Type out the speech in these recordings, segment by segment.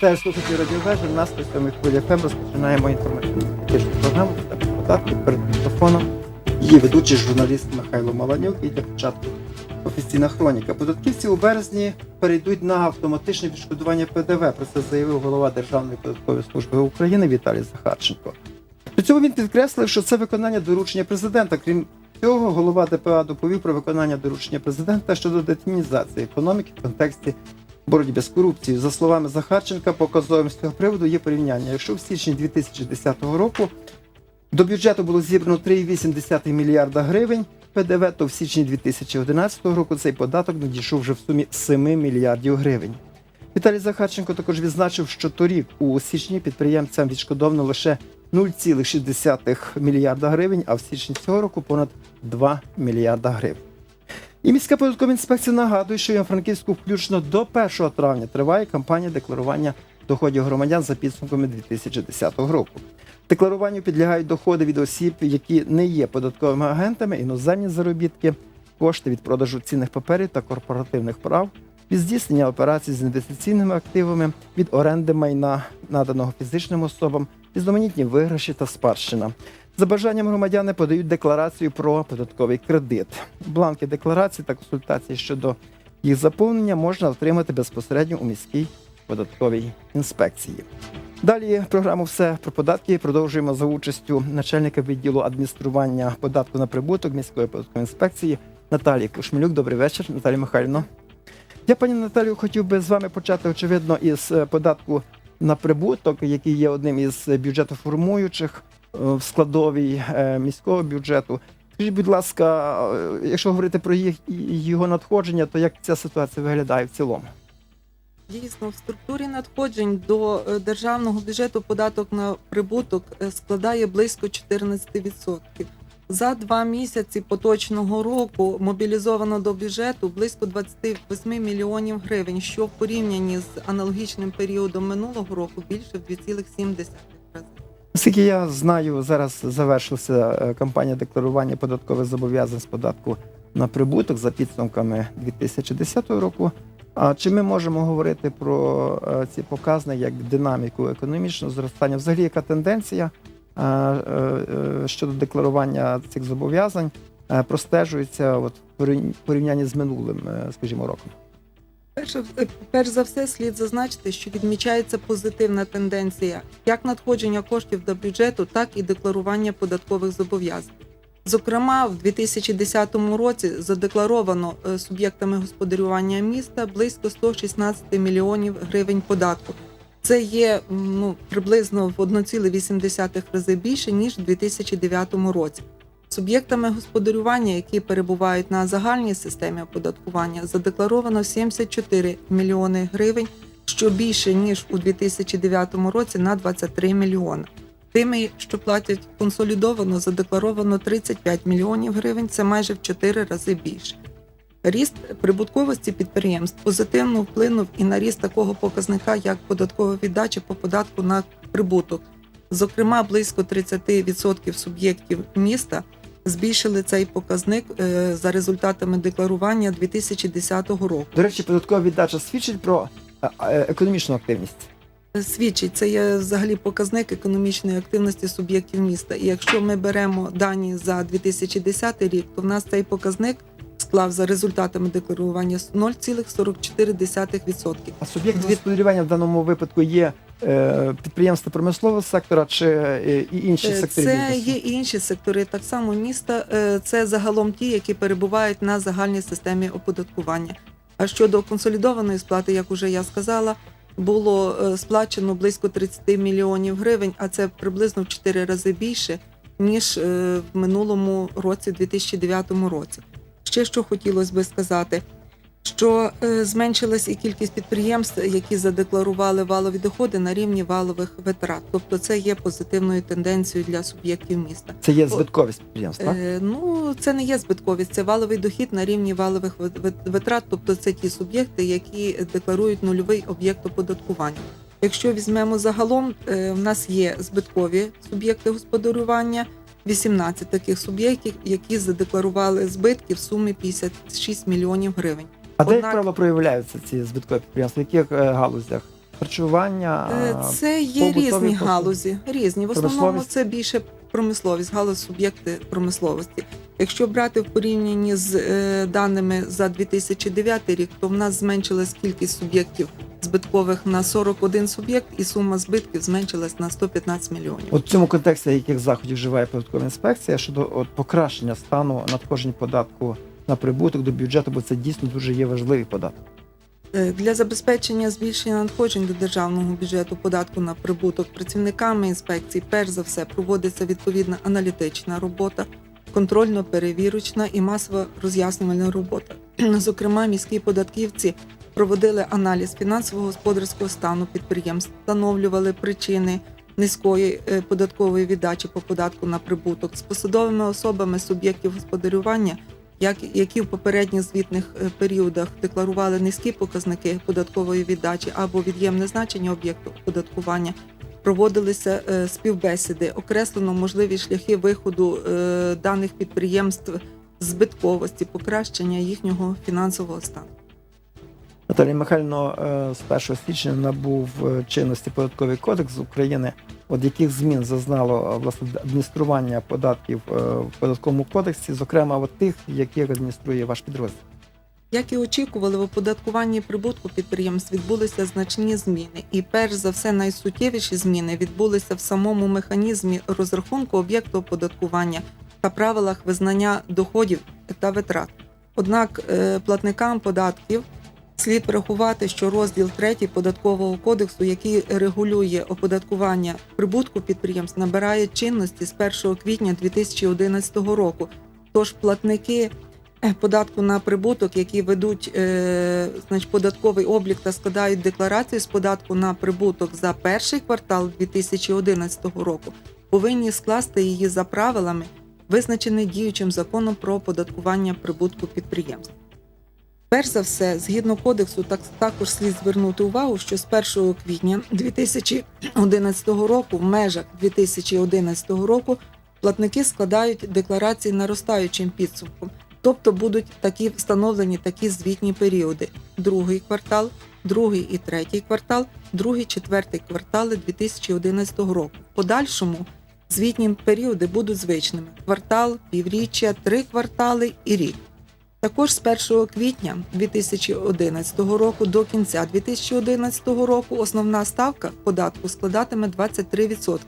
Вітаю слухачів радіовежі. На 107 хвилі ФМ розпочинаємо інформаційну політичну програму «Степ податки перед мікрофоном. Її ведучий журналіст Михайло Маланюк і для початку офіційна хроніка. Податківці у березні перейдуть на автоматичне відшкодування ПДВ. Про це заявив голова Державної податкової служби України Віталій Захарченко. При цьому він підкреслив, що це виконання доручення президента. Крім цього, голова ДПА доповів про виконання доручення президента щодо детінізації економіки в контексті боротьби з корупцією. За словами Захарченка, показовим з цього приводу є порівняння. Якщо в січні 2010 року до бюджету було зібрано 3,8 мільярда гривень ПДВ, то в січні 2011 року цей податок надійшов вже в сумі 7 мільярдів гривень. Віталій Захарченко також відзначив, що торік у січні підприємцям відшкодовано лише 0,6 мільярда гривень, а в січні цього року понад 2 мільярда гривень. І міська податкова інспекція нагадує, що Івано-Франківську включно до 1 травня триває кампанія декларування доходів громадян за підсумками 2010 року. Декларуванню підлягають доходи від осіб, які не є податковими агентами, іноземні заробітки, кошти від продажу цінних паперів та корпоративних прав, від здійснення операцій з інвестиційними активами, від оренди майна, наданого фізичним особам, різноманітні виграші та спадщина. За бажанням громадяни подають декларацію про податковий кредит. Бланки декларації та консультації щодо їх заповнення можна отримати безпосередньо у міській податковій інспекції. Далі програму все про податки продовжуємо за участю начальника відділу адміністрування податку на прибуток міської податкової інспекції Наталії Кушмелюк. Добрий вечір, Наталія Михайлівна. Я, пані Наталію, хотів би з вами почати, очевидно, із податку на прибуток, який є одним із бюджетоформуючих в складовій е, міського бюджету. Скажіть, будь ласка, е, якщо говорити про їх його надходження, то як ця ситуація виглядає в цілому? Дійсно, в структурі надходжень до е, державного бюджету податок на прибуток е, складає близько 14%. За два місяці поточного року мобілізовано до бюджету близько 28 мільйонів гривень, що в порівнянні з аналогічним періодом минулого року більше в 2,7 рази. Наскільки я знаю, зараз завершилася е, кампанія декларування податкових зобов'язань з податку на прибуток за підсумками 2010 року. А чи ми можемо говорити про е, ці показники як динаміку економічного зростання? Взагалі, яка тенденція е, щодо декларування цих зобов'язань простежується от, порівнянні- з минулим, скажімо, роком? Перше, е, перш за все, слід зазначити, що відмічається позитивна тенденція як надходження коштів до бюджету, так і декларування податкових зобов'язань. Зокрема, в 2010 році задекларовано е, суб'єктами господарювання міста близько 116 мільйонів гривень податку. Це є ну, приблизно в 1,8 рази більше ніж у 2009 році. Суб'єктами господарювання, які перебувають на загальній системі оподаткування, задекларовано 74 мільйони гривень, що більше ніж у 2009 році на 23 мільйони. Тими, що платять консолідовано, задекларовано 35 мільйонів гривень, це майже в 4 рази більше. Ріст прибутковості підприємств позитивно вплинув і на ріст такого показника, як податкова віддача по податку на прибуток. Зокрема, близько 30% суб'єктів міста збільшили цей показник е, за результатами декларування 2010 року. До речі, податкова віддача свідчить про е, е, економічну активність. Свідчить, це є взагалі показник економічної активності суб'єктів міста. І якщо ми беремо дані за 2010 рік, то в нас цей показник склав за результатами декларування 0,44%. А суб'єкт господарювання в даному випадку є підприємства промислового сектора чи е, і інші Е, сектори Це бізнесу? є і інші сектори, так само міста. е, Це загалом ті, які перебувають на загальній системі оподаткування. А щодо консолідованої сплати, як уже я сказала, було е, сплачено близько 30 мільйонів гривень, а це приблизно в 4 рази більше ніж е, в минулому році, 2009 році. Ще що хотілося би сказати. Що е, зменшилась і кількість підприємств, які задекларували валові доходи на рівні валових витрат. Тобто це є позитивною тенденцією для суб'єктів міста. Це є збитковість підприємств, так? Е, ну це не є збитковість, це валовий дохід на рівні валових вит- вит- витрат, тобто це ті суб'єкти, які декларують нульовий об'єкт оподаткування. Якщо візьмемо загалом, е, в нас є збиткові суб'єкти господарювання, 18 таких суб'єктів, які задекларували збитки в сумі 56 мільйонів гривень. А де, як однак- правило, проявляються ці збиткові підприємства? В яких е, галузях? харчування. Е, Це є різні послуги? галузі. Різні. В основному це більше промисловість, галузь суб'єкти промисловості. Якщо брати в порівнянні з е, даними за 2009 рік, то в нас зменшилась кількість суб'єктів збиткових на 41 суб'єкт, і сума збитків зменшилась на 115 мільйонів. От в цьому контексті яких заходів вживає податкова інспекція щодо от, покращення стану надходжень податку на прибуток до бюджету, бо це дійсно дуже є важливий податок. Е, Для забезпечення збільшення надходжень до державного бюджету податку на прибуток працівниками інспекції, перш за все, проводиться відповідна аналітична робота, контрольно-перевірочна і масова роз'яснювальна робота. Зокрема, міські податківці проводили аналіз фінансово-господарського стану підприємств, встановлювали причини низької е, податкової віддачі по податку на прибуток з посадовими особами суб'єктів господарювання як, які в попередніх звітних е, періодах декларували низькі показники податкової віддачі або від'ємне значення об'єкту оподаткування, проводилися е, співбесіди, окреслено можливі шляхи виходу е, даних підприємств збитковості, покращення їхнього фінансового стану. Наталія Михайлівна, е, з 1 січня набув е, чинності податковий кодекс України. От яких змін зазнало е, власне адміністрування податків в податковому кодексі, зокрема от тих, які адмініструє ваш підрозділ. Як і очікували, в оподаткуванні прибутку підприємств відбулися значні зміни, і перш за все найсуттєвіші зміни відбулися в самому механізмі розрахунку об'єкту оподаткування та правилах визнання доходів та витрат. Однак платникам податків слід врахувати, що розділ 3 податкового кодексу, який регулює оподаткування прибутку підприємств, набирає чинності з 1 квітня 2011 року. Тож платники е, податку на прибуток, які ведуть е, значить, податковий облік та складають декларацію з податку на прибуток за перший квартал 2011 року, повинні скласти її за правилами, визначені діючим законом про оподаткування прибутку підприємств. Перш за все, згідно кодексу, так також слід звернути увагу, що з 1 квітня 2011 року, в межах 2011 року, платники складають декларації наростаючим підсумком, тобто будуть такі встановлені такі звітні періоди: другий квартал, другий і третій квартал, другий, четвертий квартали 2011 року. Подальшому звітні періоди будуть звичними: квартал, півріччя, три квартали і рік. Також з 1 квітня 2011 року до кінця 2011 року основна ставка податку складатиме 23%,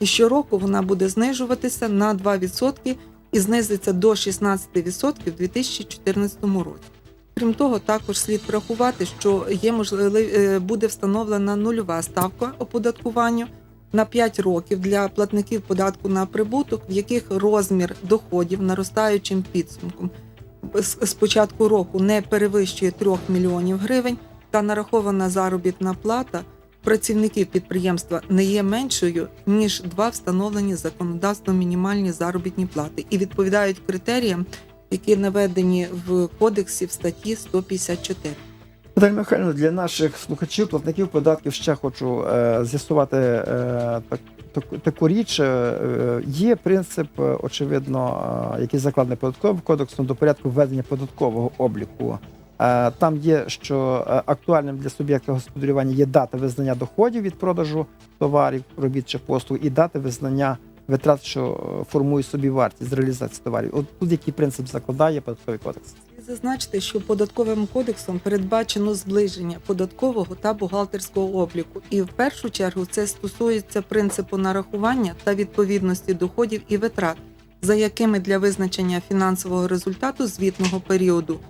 і щороку вона буде знижуватися на 2% і знизиться до 16% у 2014 році. Крім того, також слід врахувати, що є можливі, е, буде встановлена нульова ставка оподаткування на 5 років для платників податку на прибуток, в яких розмір доходів наростаючим підсумком з початку року не перевищує 3 мільйонів гривень та нарахована заробітна плата працівників підприємства не є меншою ніж два встановлені законодавством мінімальні заробітні плати і відповідають критеріям, які наведені в кодексі в статті 154. Наталя Михайлівна, для наших слухачів, платників податків ще хочу е, з'ясувати е, так, так- таку річ. Е, є принцип, е, очевидно, е, який закладений податковим кодексом до порядку введення податкового обліку. Е, там є, що е, актуальним для суб'єкта господарювання є дата визнання доходів від продажу товарів, робіт чи послуг, і дата визнання витрат, що формують собі вартість з реалізації товарів. От тут який принцип закладає податковий кодекс. Зазначити, що податковим кодексом передбачено зближення податкового та бухгалтерського обліку, і в першу чергу це стосується принципу нарахування та відповідності доходів і витрат, за якими для визначення фінансового результату звітного періоду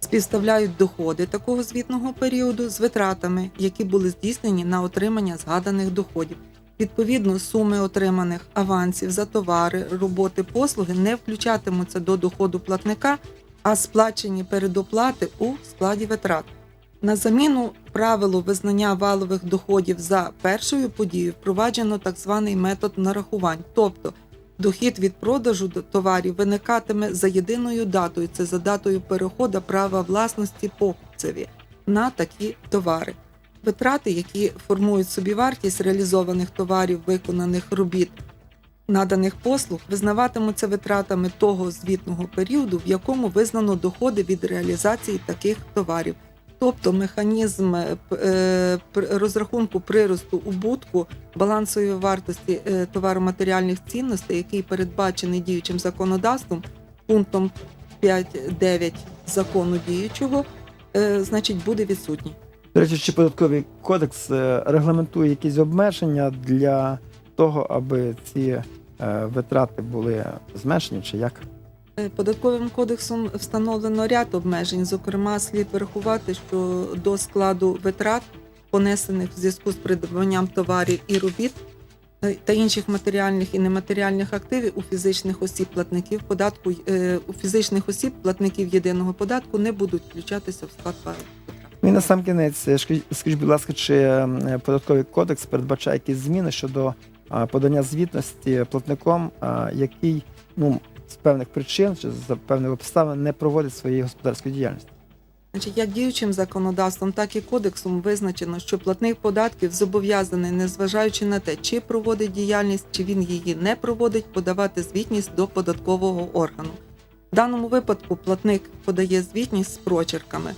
співставляють доходи такого звітного періоду з витратами, які були здійснені на отримання згаданих доходів. Відповідно, суми отриманих авансів за товари, роботи, послуги не включатимуться до доходу платника, а сплачені передоплати у складі витрат. На заміну правилу визнання валових доходів за першою подією впроваджено так званий метод нарахувань, тобто дохід від продажу товарів виникатиме за єдиною датою, це за датою переходу права власності покупцеві на такі товари. Витрати, які формують собівартість реалізованих товарів, виконаних робіт, наданих послуг, визнаватимуться витратами того звітного періоду, в якому визнано доходи від реалізації таких товарів. Тобто механізм е, е, розрахунку приросту убутку балансової вартості е, товароматеріальних цінностей, який передбачений діючим законодавством пунктом 5.9 закону діючого, значить буде відсутній. До речі, чи податковий кодекс е, регламентує якісь обмеження для того, аби ці е, витрати були зменшені, чи як? Е, Податковим кодексом встановлено ряд обмежень. Зокрема, слід врахувати, що до складу витрат, понесених в зв'язку з придбанням товарів і робіт та інших матеріальних і нематеріальних активів у фізичних осіб платників податку у фізичних осіб платників єдиного податку не будуть включатися в склад витрат. Ну і на сам кінець, е, скажіть, будь ласка, чи е, податковий кодекс передбачає якісь зміни щодо подання звітності платником, який ну, з певних причин чи за певних обставин не проводить своєї господарської діяльності? Значить, як діючим законодавством, так і кодексом визначено, що платник податків зобов'язаний, незважаючи на те, чи проводить діяльність, чи він її не проводить, подавати звітність до податкового органу. В даному випадку платник подає звітність з прочерками.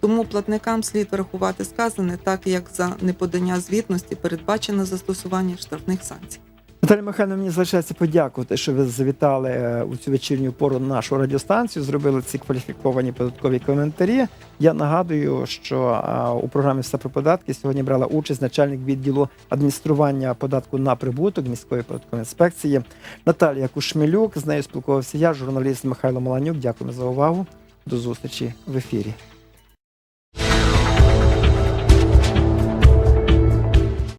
Тому платникам слід врахувати сказане, так як за неподання звітності передбачено застосування штрафних санкцій. Наталя Михайловна, мені залишається подякувати, що ви завітали е, у цю вечірню пору на нашу радіостанцію, зробили ці кваліфіковані податкові коментарі. Я нагадую, що у програмі «Все про податки сьогодні брала участь начальник відділу адміністрування податку на прибуток міської податкової інспекції Наталія Кушмелюк. З нею спілкувався я, журналіст Михайло Маланюк. Дякуємо за увагу. До зустрічі в ефірі.